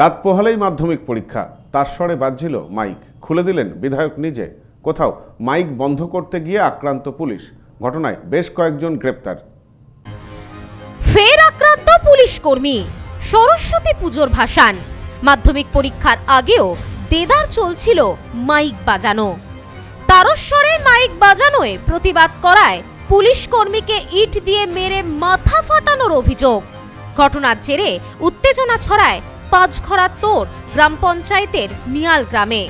রাত পোহালেই মাধ্যমিক পরীক্ষা। তার স্বরে বাজছিল মাইক। খুলে দিলেন বিধায়ক নিজে। কোথাও মাইক বন্ধ করতে গিয়ে আক্রান্ত পুলিশ। ঘটনায় বেশ কয়েকজন গ্রেপ্তার। ফের আক্রান্ত পুলিশ কর্মী। সরস্বতী পুজোর ভাসান। মাধ্যমিক পরীক্ষার আগেও দেদার চলছিল মাইক বাজানো। তারস্বরে মাইক বাজানোয় প্রতিবাদ করায় পুলিশ কর্মীকে ইট দিয়ে মেরে মাথা ফাটানোর অভিযোগ। ঘটনার জেরে উত্তেজনা ছড়ায় পাঁচঘড়া তোর গ্রাম পঞ্চায়েতের নিয়াল গ্রামে।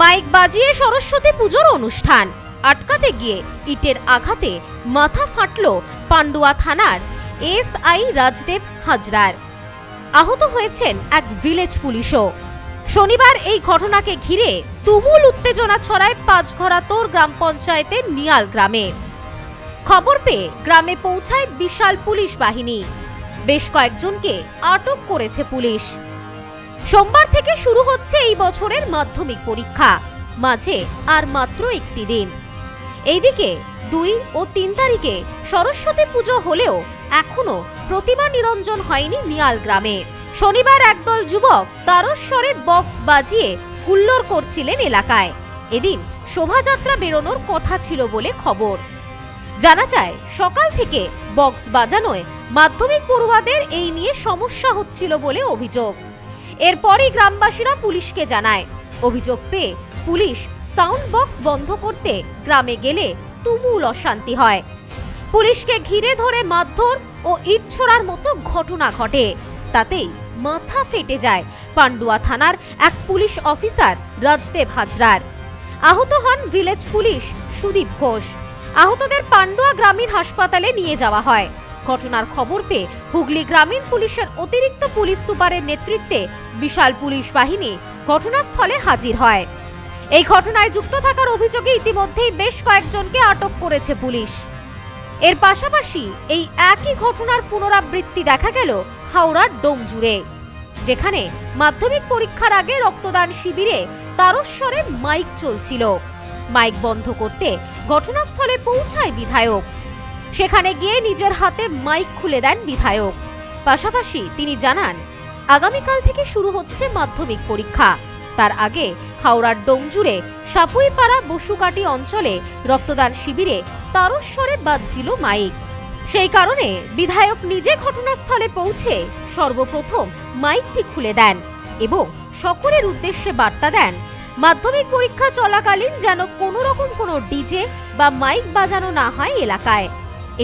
মাইক বাজিয়ে সরস্বতী পুজোর অনুষ্ঠান। আটকাতে গিয়ে ইটের আঘাতে মাথা ফাটল পান্ডুয়া থানার এস আই রাজদেব হাজরার। আহত হয়েছেন এক ভিলেজ পুলিশও। শনিবার এই ঘটনাকে ঘিরে তুমুল উত্তেজনা ছড়ায় পাঁচঘরা তোর গ্রাম পঞ্চায়েতের নিয়াল গ্রামে। খবর পেয়ে গ্রামে পৌঁছায় বিশাল পুলিশ বাহিনী। বেশ কয়েকজনকে আটক করেছে পুলিশ। সোমবার থেকে শুরু হচ্ছে এই বছরের মাধ্যমিক পরীক্ষা। মাঝে আর মাত্র একটি দিন। এইদিকে দুই ও তিন তারিখে সরস্বতী পুজো হলেও এখনও প্রতিমা নিরঞ্জন হয়নি নিয়াল গ্রামে। শনিবার একদল যুবক তারস্বরে বক্স বাজিয়ে হুল্লোড় করছিলেন এলাকায়। এদিন শোভাযাত্রা বেরোনোর কথা ছিল বলে খবর। জানা যায়, সকাল থেকে বক্স বাজানোয় মাধ্যমিক পড়ুয়াদের এই নিয়ে সমস্যা হচ্ছিল বলে অভিযোগ। এরপরই গ্রামবাসীরা পুলিশকে জানায়। অভিযোগ পেয়ে পুলিশ সাউন্ড বক্স বন্ধ করতে গ্রামে গেলে তুমুল অশান্তি হয়। পুলিশকে ঘিরে ধরে মারধর ও ইট মতো ঘটনা ঘটে। তাতেই মাথা ফেটে যায় পান্ডুয়া থানার এক পুলিশ অফিসার রাজদেব হাজরার। আহত হন ভিলেজ পুলিশ সুদীপ ঘোষ। আহতদের পান্ডুয়া গ্রামীণ হাসপাতালে নিয়ে যাওয়া হয়। ঘটনার খবর পেয়ে হুগলি গ্রামীণ পুলিশের অতিরিক্ত পুলিশ সুপারের নেতৃত্বে বিশাল পুলিশ বাহিনী ঘটনাস্থলে হাজির হয়। এই ঘটনায় যুক্ত থাকার অভিযোগে ইতিমধ্যেই বেশ কয়েকজনকে আটক করেছে পুলিশ। এর পাশাপাশি এই একই ঘটনার পুনরাবৃত্তি দেখা গেল হাওড়ার ডোমজুড়ে, যেখানে মাধ্যমিক পরীক্ষার আগে রক্তদান শিবিরে তারস্বরে মাইক চলছিল। মাইক বন্ধ করতে ঘটনাস্থলে পৌঁছায় বিধায়ক। সেখানে গিয়ে নিজের হাতে মাইক খুলে দেন বিধায়ক। পাশাপাশি তিনি জানান, আগামীকাল থেকে শুরু হচ্ছে মাধ্যমিক পরীক্ষা। তার আগে হাওড়ার ডোমজুড়ে সাপুইপাড়া বসুকাটি অঞ্চলে রক্তদান শিবিরে তারস্বরে বাজছিল মাইক। সেই কারণে বিধায়ক নিজে ঘটনাস্থলে পৌঁছে সর্বপ্রথম মাইকটি খুলে দেন এবং সকলের উদ্দেশ্যে বার্তা দেন, মাধ্যমিক পরীক্ষা চলাকালীন যেন কোনো রকম কোনো ডিজে বা মাইক বাজানো না হয় এলাকায়।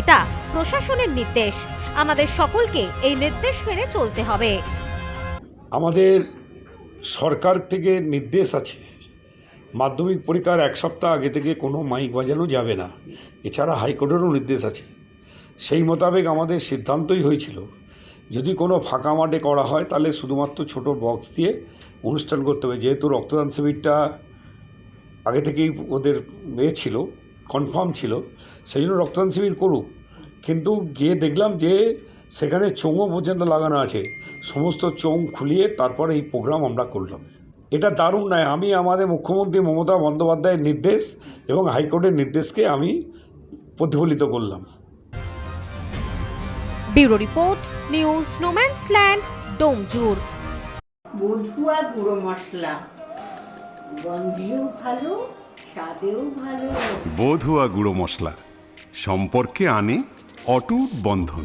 এটা প্রশাসনের নির্দেশ। আমাদের সকলকে এই নির্দেশ মেনে চলতে হবে। আমাদের সরকার থেকে নির্দেশ আছে। মাধ্যমিক পরীক্ষার এক সপ্তাহ আগে থেকে কোনো মাইক বাজানো যাবে না। এছাড়া হাইকোর্টেরও নির্দেশ আছে। সেই মোতাবেক আমাদের সিদ্ধান্তই হয়েছিল, যদি কোনো ফাঁকা মাঠে করা হয় তাহলে শুধুমাত্র ছোট বক্স দিয়ে অনুষ্ঠান করতে হবে। যেহেতু রক্তদান শিবিরটা আগে থেকেই ওদের এ ছিল কনফার্ম ছিল সেই জন্য রক্তদান শিবির করুক। কিন্তু গিয়ে দেখলাম যে সেখানে চোঙও পর্যন্ত লাগানো আছে। সমস্ত চোং খুলিয়ে তারপরে এই প্রোগ্রাম আমরা করলাম। এটা দারুণ নয়। আমি আমাদের মুখ্যমন্ত্রী মমতা বন্দ্যোপাধ্যায়ের নির্দেশ এবং হাইকোর্টের নির্দেশকে আমি প্রতিফলিত করলাম। Bureau report news no man's land Domjur. বধুয়া গুঁড়ো মশলা। গন্ধেও ভালো স্বাদেও ভালো। বধুয়া গুঁড়ো মশলা। সম্পর্কে আনে অটুট বন্ধন।